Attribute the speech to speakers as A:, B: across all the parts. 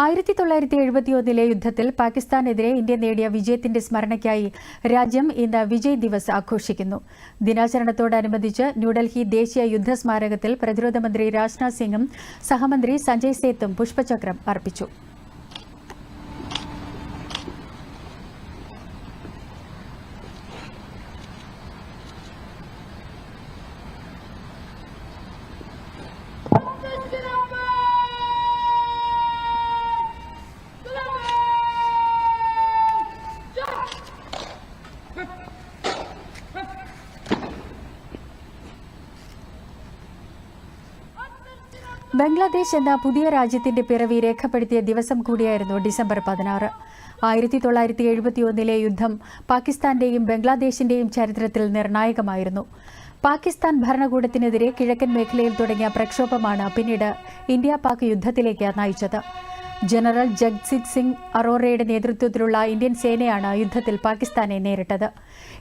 A: ആയിരത്തി തൊള്ളായിരത്തി എഴുപത്തിയൊന്നിലെ യുദ്ധത്തിൽ പാകിസ്ഥാനെതിരെ ഇന്ത്യ നേടിയ വിജയത്തിന്റെ സ്മരണയ്ക്കായി രാജ്യം ഇന്ന് വിജയ് ദിവസ് ആഘോഷിക്കുന്നു. ദിനാചരണത്തോടനുബന്ധിച്ച് ന്യൂഡൽഹി ദേശീയ യുദ്ധ സ്മാരകത്തിൽ പ്രതിരോധ മന്ത്രി രാജ്നാഥ് സിംഗും സഹമന്ത്രി സഞ്ജയ് സേത്തും പുഷ്പചക്രം അർപ്പിച്ചു. ബംഗ്ലാദേശ് എന്ന പുതിയ രാജ്യത്തിന്റെ പിറവി രേഖപ്പെടുത്തിയ ദിവസം കൂടിയായിരുന്നു ഡിസംബർ പതിനാറ്. ആയിരത്തി തൊള്ളായിരത്തി എഴുപത്തിയൊന്നിലെ യുദ്ധം പാകിസ്ഥാന്റെയും ബംഗ്ലാദേശിന്റെയും ചരിത്രത്തിൽ നിർണായകമായിരുന്നു. പാകിസ്ഥാൻ ഭരണകൂടത്തിനെതിരെ കിഴക്കൻ മേഖലയിൽ തുടങ്ങിയ പ്രക്ഷോഭമാണ് പിന്നീട് ഇന്ത്യ പാക് യുദ്ധത്തിലേക്ക് നയിച്ചത്. ജനറൽ ജഗ്ജിത് സിംഗ് അറോറയുടെ നേതൃത്വത്തിലുള്ള ഇന്ത്യൻ സേനയാണ് യുദ്ധത്തിൽ പാകിസ്ഥാനെ നേരിട്ടത്.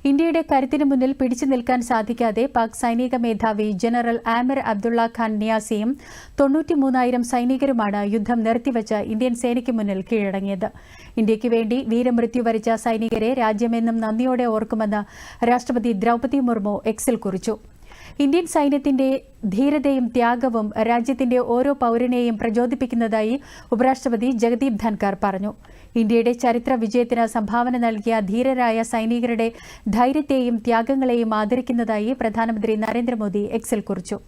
A: ഇന്ത്യയുടെ കരുത്തിനു മുന്നിൽ പിടിച്ചു നിൽക്കാൻ സാധിക്കാതെ പാക് സൈനിക മേധാവി ജനറൽ ആമിർ അബ്ദുള്ള ഖാൻ നിയാസിയും തൊണ്ണൂറ്റിമൂന്നായിരം സൈനികരുമാണ് യുദ്ധം നിർത്തിവച്ച് ഇന്ത്യൻ സേനയ്ക്ക് മുന്നിൽ കീഴടങ്ങിയത്. ഇന്ത്യയ്ക്ക് വേണ്ടി വീരമൃത്യു വരിച്ച സൈനികരെ രാജ്യമെന്നും നന്ദിയോടെ ഓർക്കുമെന്ന് രാഷ്ട്രപതി ദ്രൗപദി മുർമു എക്സിൽ കുറിച്ചു. ഇന്ത്യൻ സൈന്യത്തിന്റെ ധീരതയും ത്യാഗവും രാജ്യത്തിന്റെ ഓരോ പൗരനെയും പ്രചോദിപ്പിക്കുന്നതായി ഉപരാഷ്ട്രപതി ജഗദീപ് ധൻകർ പറഞ്ഞു. ഇന്ത്യയുടെ ചരിത്ര വിജയത്തിന് സംഭാവന നൽകിയ ധീരരായ സൈനികരുടെ ധൈര്യത്തെയും ത്യാഗങ്ങളെയും ആദരിക്കുന്നതായി പ്രധാനമന്ത്രി നരേന്ദ്രമോദി എക്സിൽ കുറിച്ചു.